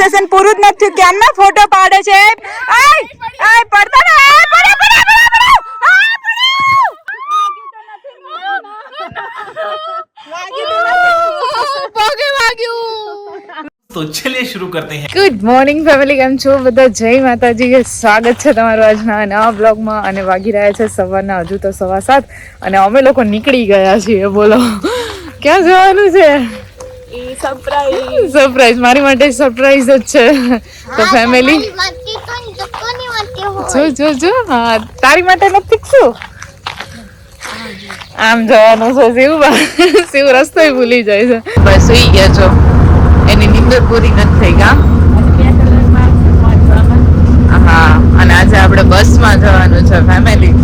Session પૂરું જ નથી થયું. કેમના ફોટો પાડે છે? પડતા તો ચલિએ શરૂ કરતે હૈ. ગુડ મોર્નિંગ ફેમિલી કેમ છો બધા? જય માતાજી. કે સ્વાગત છે તમારું આજના નવા બ્લોગમાં અને વાગી રહ્યા છે સવારના હજુ તો સવા સાત. અને અમે લોકો નીકળી ગયા છીએ. બોલો. ક્યાં જવાનું છે? સરપ્રાઈઝ મારી માટે સરપ્રાઈઝ જ છે. તો ફેમિલી જો જો જો. હા તારી માટે નથી શું આમ જવાનું છે શિવ શિવ રસ્તો ભૂલી જાય છે. બસ સુઈ ગયા છો. એની નીંદર પૂરી નથી થઈ ગામ હા અને આજે આપણે બસમાં જવાનું છે ફેમિલી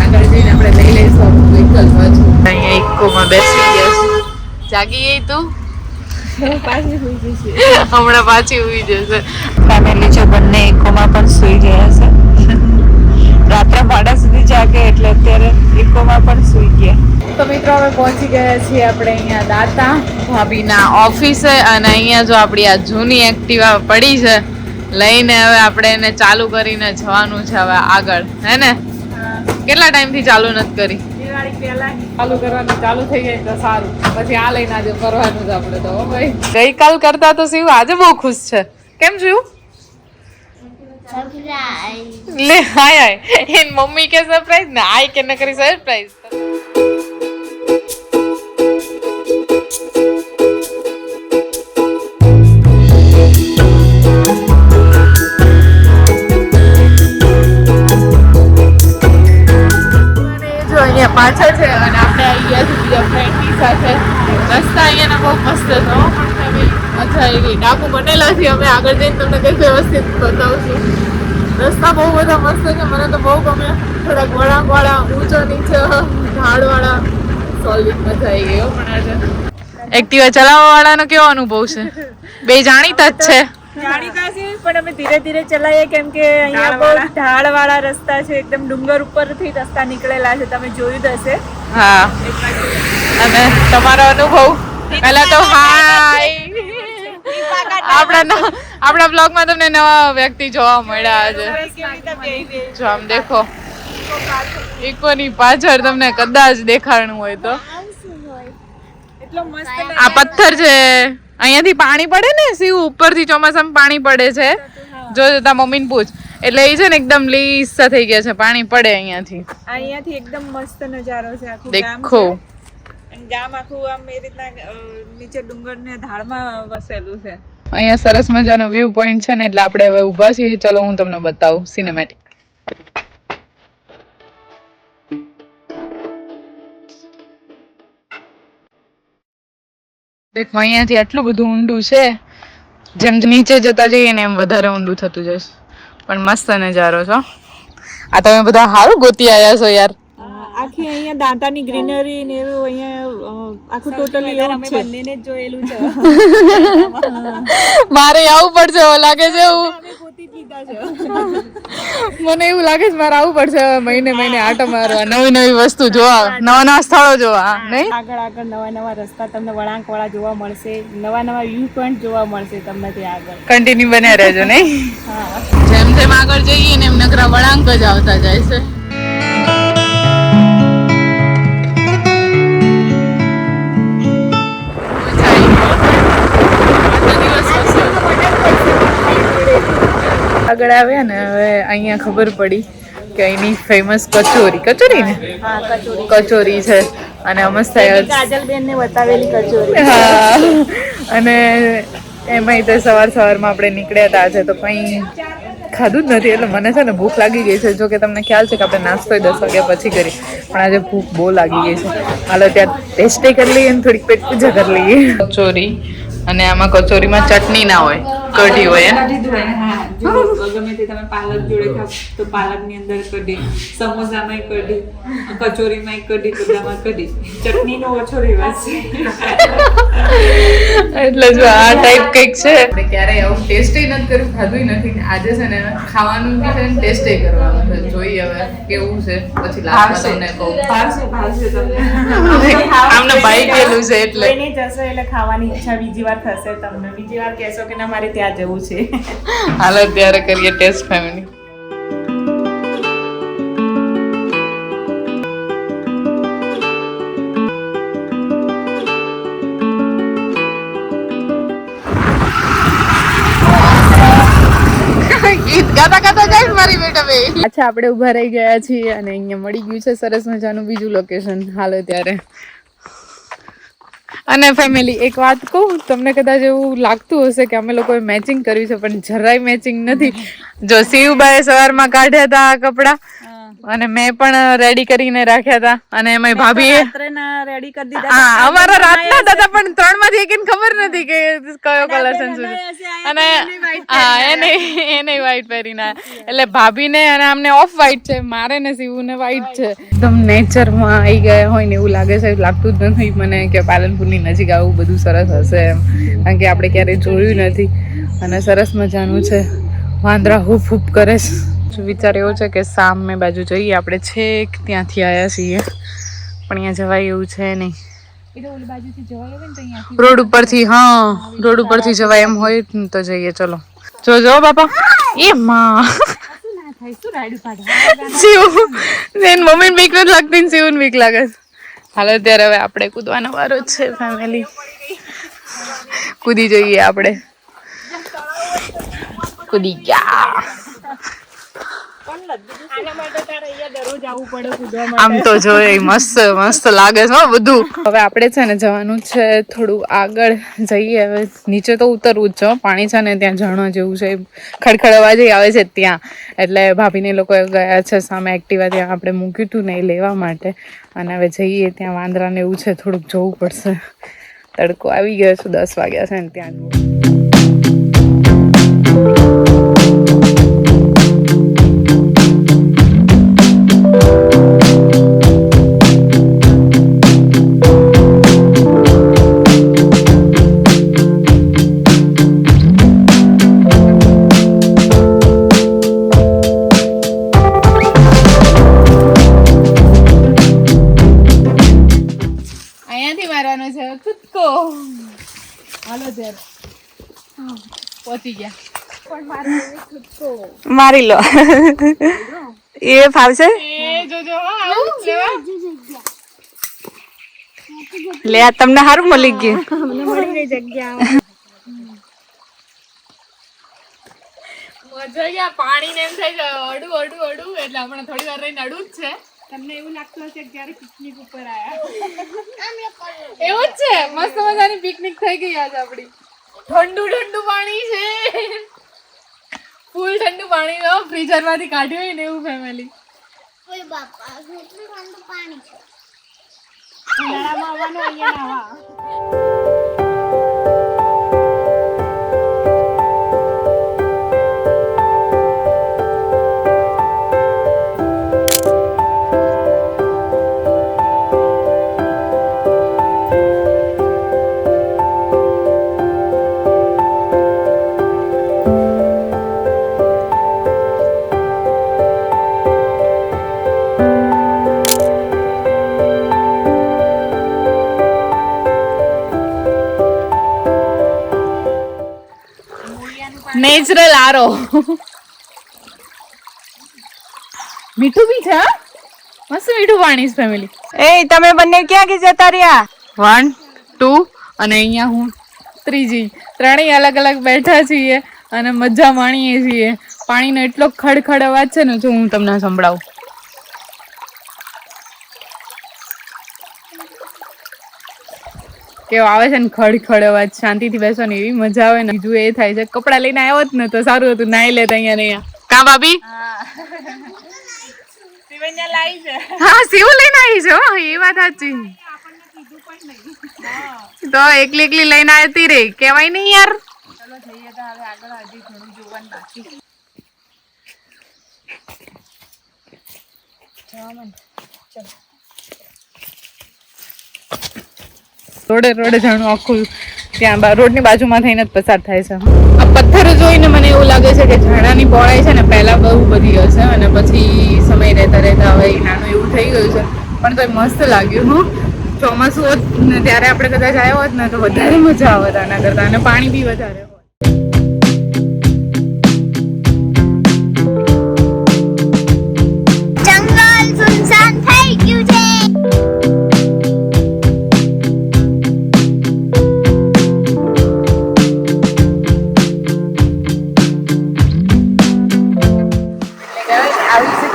આગળ જઈને આપણે લઈ લઈશું વ્હીકલ પાછું અહીંયા ઇકોમાં બેસી ગયા છે જાગી ગઈ તું? હમણાં પાછી ઉઈ જશે. ફેમિલી છે બંને ઇકોમાં પણ સુઈ ગયા છે. રાત્રે મોડા સુધી જાગે એટલે અત્યારે ઇકોમાં પણ સુઈ ગયા. તો મિત્રો હવે પહોંચી ગયા છીએ આપણે અહીંયા દાતા ભાભીના ઓફિસે અને અહીંયા જો આપણી આ જૂની એક્ટિવા પડી છે લઈને હવે આપણે એને ચાલુ કરીને જવાનું છે હવે આગળ. હે ને? કેટલા ટાઈમથી ચાલુ નથી કરી? ચાલુ કરવાનું ચાલુ થઈ જાય તો સારું. પછી આ લઈને આજે ફરવાનું જ આપણે તો ભાઈ. ગઈકાલ કરતા તો શિવ આજે બહુ ખુશ છે. કેમ શિવ? લે હાય હાય. એન મમ્મી કે સરપ્રાઈઝ ને? આય કે ન કરી સરપ્રાઈઝ પાછળ છે અને આપણે આવી ગયા બીજા ફ્રેન્ડની સાથે રસ્તા અહીંયાના બહુ મસ્ત છે પણ મજા આવી ગઈ ડાકુ બનેલા છે અમે આગળ જઈને તમને કંઈક વ્યવસ્થિત બતાવશું. રસ્તા બહુ બધા મસ્ત છે મને તો બહુ ગમે. થોડાક વળાંક વાળા ઊંચો નીચે ઢાળવાળા. સોલિડ મજા આવી ગઈ પણ આજે. એક્ટિવા ચલાવવા વાળાનો કેવો અનુભવ છે? બે જાણીતા જ છે. જાણીતા છે પણ અમે ધીરે ધીરે ચલાવીએ કેમ કે અહીંયા બહુ ઢાળ વાળા રસ્તા છે એકદમ ડુંગર ઉપરથી રસ્તા નીકળેલા છે તમે જોયું જ હશે. હા. અને તમારો અનુભવ? પહેલા તો હાય. આપણા આપણા બ્લોગમાં તમને નવા વ્યક્તિ જોવા મળ્યા આજે. જો આમ દેખો. ઇકોની પાછળ તમને કદાચ દેખાણું હોય તો. એટલો મસ્ત આ પથ્થર છે. અહીંયાથી પાણી પડે ને શિવ ઉપરથી ચોમાસામાં પાણી પડે છે. જો જો મમ્મી મમ્મીને પૂછ. એટલે એ છે ને એકદમ લીસા થઈ ગયા છે પાણી પડે અહીંયાથી. અહીંયાથી એકદમ મસ્ત નજારો છે આખું દેખો. ગામ આખું આમ એ રીતના નીચે ડુંગર ને ઢાળમાં વસેલું છે. અહીંયા સરસ મજાનો વ્યૂ પોઈન્ટ છે ને એટલે આપણે હવે ઊભા છીએ. ચલો હું તમને બતાવું સિનેમેટિક દેખો અહીંયાથી આટલું બધું ઊંડું છે. જેમ નીચે જતા જઈએ ને એમ વધારે ઊંડું થતું જશે પણ મસ્ત નજારો છો આ તમે બધા સારું ગોતી આવ્યા છો યાર. આખી અહીંયા દાંતાની ગ્રીનરી ને એવું અહીંયા આખું ટોટલી એવું છે. બંનેને જ જોયેલું છે. મારે આવું પડશે એવું લાગે છે એવું. મને એવું લાગે છે મારે આવું પડશે મહિને મહિને આટો મારવા. નવી નવી વસ્તુ જોવા. નવા નવા સ્થળો જોવા. નહીં? આગળ આગળ નવા નવા રસ્તા તમને વળાંક વાળા જોવા મળશે. નવા નવા વ્યૂ પોઈન્ટ જોવા મળશે તમને ત્યાં આગળ. કન્ટિન્યુ બન્યા રહેજો નહીં? જેમ જેમ આગળ જઈએ ને એમ નકરા વળાંક જ આવતા જાય છે. આગળ આવ્યા ને હવે અહીંયા ખબર પડી કે અહીંની ફેમસ કચોરી. કચોરી ને? હા કચોરી. કચોરી છે. અને મસ્ત થાય. કાજલબેન ને બતાવેલી કચોરી. હા. અને એમાંય તો સવાર સવારમાં આપણે નીકળ્યા હતા આજે તો કંઈ ખાધું જ નથી. એટલે મને છે ને ભૂખ લાગી ગઈ છે. જો કે તમને ખ્યાલ છે કે આપણે નાસ્તો દસ વાગ્યા પછી કરી પણ આજે ભૂખ બહુ લાગી ગઈ છે. હાલો ત્યાં ટેસ્ટે કરી લઈએ અને થોડીક પેટ પૂજા કરી લઈએ. કચોરી. અને આમાં કચોરીમાં ચટણી ના હોય. કઢી હોય કઢી હોય હા. જો ગમે તે તમે પાલક જોડે ખાવ તો પાલકની અંદર કઢી સમોસામાં કઢી કચોરીમાં કઢી બધામાં કઢી. ચટણી નો ઓછો રિવાજ છે. એટલે જો આ ટાઈપ કંઈક છે. આપણે ક્યારેય આવું ટેસ્ટ નથી કર્યું ખાધું નથી આજે છે ને ખાવાનું બી છે ને ટેસ્ટ કરવાનું છે. જોઈએ હવે કેવું છે પછી લાસ્ટમાં તમને કહું. આમને ભાઈ ગયેલું છે એટલે. જશો એટલે ખાવાની ઈચ્છા બીજી વાર થશે તમને. બીજી વાર કહેશો કે ના મારે ત્યાં જવું છે. હાલો ત્યારે કરીએ ટેસ્ટ ફેમિલી અચ્છા આપણે ઊભા રહી ગયા છીએ અને અહીંયા મળી ગયું છે સરસ મજાનું બીજું લોકેશન હાલો ત્યારે. અને ફેમિલી એક વાત કહું, તમને કદાચ એવું લાગતું હશે કે અમે લોકોએ મેચિંગ કર્યું છે, પણ જરાય મેચિંગ નથી. જો શિવભાઈએ સવારમાં કાઢ્યા હતા આ કપડા અને મેં પણ રેડી કરીને રાખ્યા હતા. અને એમાં ભાભીએ રેડી કરી દીધા હા અમારા રાતના દાદા પણ ત્રણમાંથી એક ખબર નથી કે કયો કલર છે. અને હા એને એને વ્હાઈટ પહેરીને એટલે ભાભીને અને આમને ઓફ વ્હાઈટ છે મારે ને શિવુને વ્હાઈટ છે. એકદમ નેચરમાં આવી ગયા હોય ને એવું લાગે છે લાગતું જ નથી મને કે પાલનપુરની નજીક આવું બધું સરસ હશે એમ. કારણ કે આપણે ક્યારેય જોયું નથી. અને સરસ મજાનું છે. વાંદરા હુફ હુફ કરે છે. જો વિચાર એવો છે કે સામે બાજુ જઈએ આપણે છેક ત્યાંથી આવ્યા છીએ. પણ અહીંયા જવાય એવું છે નહીં. રોડ ઉપરથી હા રોડ ઉપરથી જવાય એમ હોય તો જઈએ ચલો. જો જો બાપા. એ માં. શિવ મમ્મી બીક નથી લાગતી ને શિવને બીક લાગે. હાલો ત્યારે હવે આપણે કૂદવાનો વારો છે ફેમિલી કૂદી જઈએ આપણે. કૂદી ગયા. આમ તો જોઈએ મસ્ત મસ્ત લાગે છે બધું. હવે આપણે છે ને જવાનું છે થોડું આગળ જઈએ. હવે નીચે તો ઉતરવું જ છે પાણી છે ને ત્યાં ઝરણા જેવું છે. ખડખડ અવાજ આવે છે ત્યાં. એટલે ભાભીને લોકો ગયા છે સામે એક્ટિવા ત્યાં આપણે મૂક્યું હતું ને એ લેવા માટે. અને હવે જઈએ ત્યાં વાંદરાને એવું છે. થોડુંક જોવું પડશે. તડકો આવી ગયો છે. દસ વાગ્યા છે ને ત્યાં. હાલો ત્યારે પહોંચી ગયા. મારી લો. એ ફાવશે. લે આ તમને સારું મળી ગયું. મળી જગ્યા. મજા ગયા પાણી ને એમ થાય છે અડું અડું અડું એટલે આપણે થોડી વાર રહીને અડું જ છે. તમને એવું લાગતું હશે કે જ્યારે પિકનિક ઉપર આયા. એવું જ છે. મસ્ત મજાની પિકનિક થઈ ગઈ આજ આપણી ઠંડુ ઠંડુ પાણી છે. ફૂલ ઠંડુ પાણી નો ફ્રીઝરમાંથી કાઢ્યું હોય ને એવું ફેમિલી નેચરલ આરો મીઠું બી છે મસ્ત મીઠું પાણી છે ફેમિલી એ તમે બંને ક્યાં કે જતા રહ્યા? વન ટુ અને અહીંયા હું ત્રીજી. ત્રણેય અલગ અલગ બેઠા છીએ અને મજા માણીએ છીએ. પાણીનો એટલો ખડખડ અવાજ છે ને જો હું તમને સંભળાવું. કેવો આવે છે ને ખડખડ અવાજ શાંતિથી બેસવાની એવી મજા આવે ને. બીજું એ થાય છે કપડાં લઈને આવ્યો જ ને તો સારું હતું નાઈ લેતા અહીંયા ને અહીંયા. કા ભાભી? હા. સીવું લઈને આવી છે એ વાત સાચી. તો એકલી એકલી લઈને આવતી રે કેવાય નહીં યાર. રોડે રોડે જાણું આખું ત્યાં રોડની બાજુમાં થઈને જ પસાર થાય છે. આ પથ્થર જોઈને મને એવું લાગે છે કે ઝાડાની પહોળાઈ છે ને પહેલા બહુ બધી હશે અને પછી સમય રહેતા રહેતા હવે નાનું એવું થઈ ગયું છે. પણ તોય મસ્ત લાગ્યું, હું. ચોમાસું હોત ને ત્યારે આપણે કદાચ આવ્યા હોત ને તો વધારે મજા આવત આના કરતા અને પાણી બી વધારે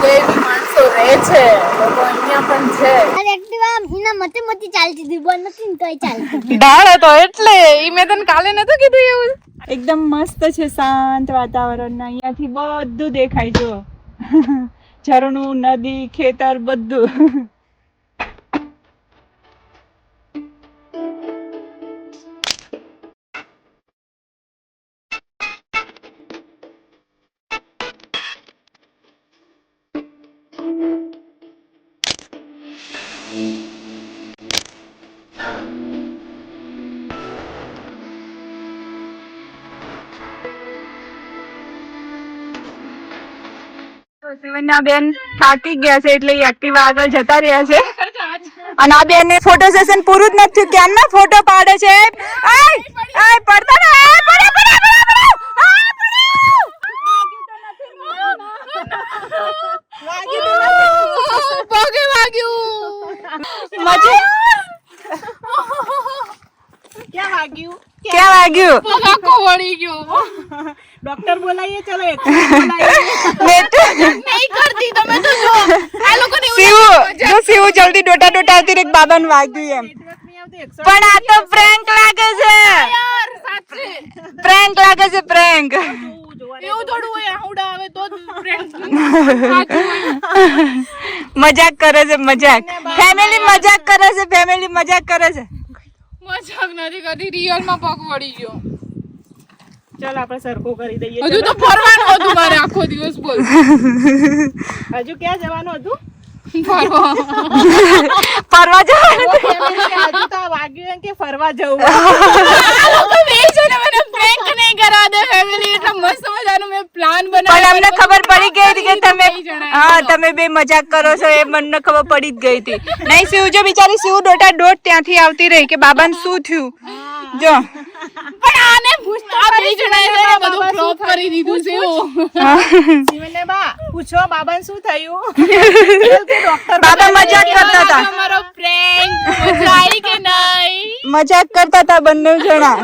આવી માણસો રહે છે લોકો અહીંયા પણ છે. અરે એક્ટિવા હિના મતે મતે ચાલતી હતી બોલ નથી ને તોય ચાલતી ઢાળ તો એટલે ઈ મેં તને કાલે નતું કીધું એવું. એકદમ મસ્ત છે શાંત વાતાવરણ અહીંયાથી બધું દેખાય જો. ઝરણું નદી ખેતર બધું. બેન થાકી ગયા છે એટલે એક્ટિવા આગળ જતા રહ્યા છે. અને આ બેન ફોટો સેશન પૂરું જ નથી થયું. ક્યારના ફોટો પાડે છે? ક્યાં વાગ્યું પડતા ને આય, પડે પડે પડે પડે પગે વાગ્યું મજા ક્યાં વાગ્યું ક્યાં વાગ્યું પગ આખો વળી ગયો ડોક્ટર બોલાવીએ ચલો એક નહીં કરતી તમે તો જો આ લોકોને એવું જો જલ્દી ડોટા ડોટા આવતી રે બાબાને વાગ્યું એમ. પણ આ તો પ્રેન્ક લાગે છે. યાર પ્રેન્ક લાગે છે પ્રેન્ક મજાક કરે છે મજાક. ફેમિલી મજાક કરે છે ફેમિલી મજાક કરે છે. મજાક નથી કરતી રિયલમાં પગ વળી ગયો. ચાલ આપણે સરખું કરી દઈએ. હજુ તો ફરવાનું હતું મારે આખો દિવસ બોલ. હજુ ક્યાં જવાનું હતું? ફરવા. જવાનું? કે ફરવા જવું. આ લોકો બે છે ને મને prank નહીં કરવા દે ફેમિલી એટલે મસ્ત મજાનું મેં પ્લાન પણ બનાવ્યો અમને ખબર પડી ગઈ હતી કે તમે હા તમે બે મજાક કરો છો એ મને ખબર પડી જ ગઈ હતી. નહીં શિવ જો બિચારી શિવ ડોટા ડોટ ત્યાંથી આવતી રહી કે બાબાને શું થયું? જો. પણ આ બે જણાએ બધું flop કરી દીધું છે જીવનને બા પૂછો બાબાને શું થયું? બાબા મજાક કરતા હતા. અમારો કે નહીં? મજાક કરતા હતા બંને જણા.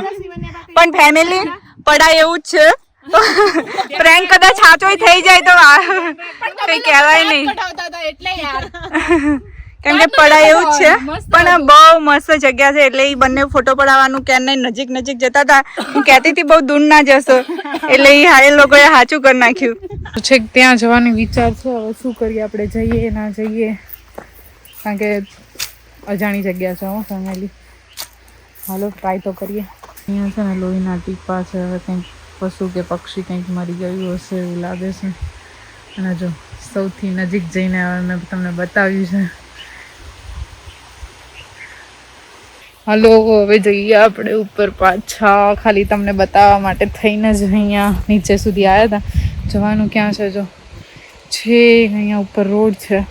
પણ ફેમિલી પડાય એવું જ છે. પ્રેન્ક કદાચ સાચોય થઈ જાય તો આ કઈ કહેવાય નહીં. એટલે યાર. કેમ કે પડાય એવું જ છે પણ બહુ મસ્ત જગ્યા છે એટલે એ બંને ફોટો પડાવવાનું કે નહીં નજીક નજીક જતા હતા. હું કહેતી હતી બહુ દૂર ના જશો એટલે એ હા એ લોકોએ સાચું કરી નાખ્યું. છે ત્યાં જવાની વિચાર છે હવે શું કરીએ આપણે જઈએ ના જઈએ. કારણ કે અજાણી જગ્યા છે હું ફેમિલી. હાલો ટ્રાય તો કરીએ. અહીંયા છે ને લોહીના ટીપા છે હવે કંઈક પશુ કે પક્ષી કંઈક મરી ગયું હશે એવું લાગે છે. અને જો સૌથી નજીક જઈને હવે મેં તમને બતાવ્યું છે. હલો હવે જઈએ આપણે ઉપર પાછા. ખાલી તમને બતાવવા માટે થઈને જ અહીંયા નીચે સુધી આવ્યા હતા. જવાનું ક્યાં છે જો? છે અહીંયા ઉપર રોડ છે.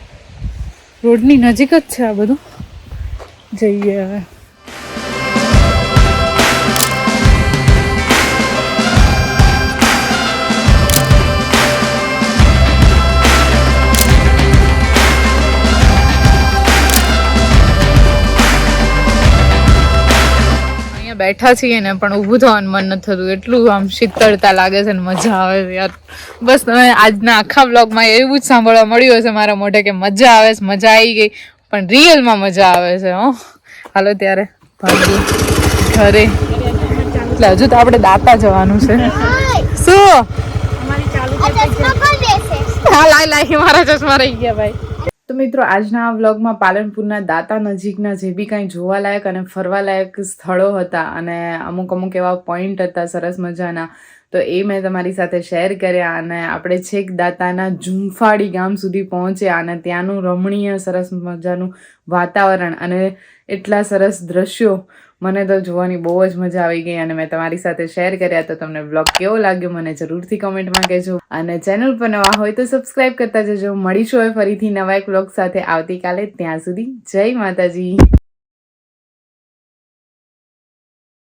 રોડની નજીક જ છે આ બધું. જઈએ હવે. બેઠા છીએ ને પણ ઊભું થવાનું મન નથી થતું. એટલું આમ શીતળતા લાગે છે ને મજા આવે છે યાર. બસ તમે આજના આખા બ્લોગમાં એવું જ સાંભળવા મળ્યું હશે મારા મોઢે કે મજા આવે છે મજા આવી ગઈ. પણ રિયલમાં મજા આવે છે હો. હાલો ત્યારે ભાગી ઘરે. એટલે હજુ તો આપણે દાતા જવાનું છે. શું? હા લાઈ લાઈ મારા ચશ્મા રહી ગયા ભાઈ. તો મિત્રો, આજના વ્લોગમાં પાલનપુરના દાતા નજીકના જે બી કાંઈ જોવાલાયક અને ફરવાલાયક સ્થળો હતા અને અમુક અમુક એવા પોઈન્ટ હતા સરસ મજાના, તો એ મેં તમારી સાથે શેર કર્યા અને આપણે છેક દાતાના ઝુંફાડી ગામ સુધી પહોંચ્યા અને ત્યાંનું રમણીય સરસ મજાનું વાતાવરણ અને એટલા સરસ દ્રશ્યો મને તો જોવાની બહુ જ મજા આવી ગઈ અને મેં તમારી સાથે શેર કર્યા તો તમને બ્લોગ કેવો લાગ્યો મને જરૂરથી કમેન્ટમાં કહેજો. અને ચેનલ પર નવા હોય તો સબસ્ક્રાઈબ કરતા જજો. મળીશું હવે ફરીથી નવા એક બ્લોગ સાથે. આવતીકાલે ત્યાં સુધી જય માતાજી.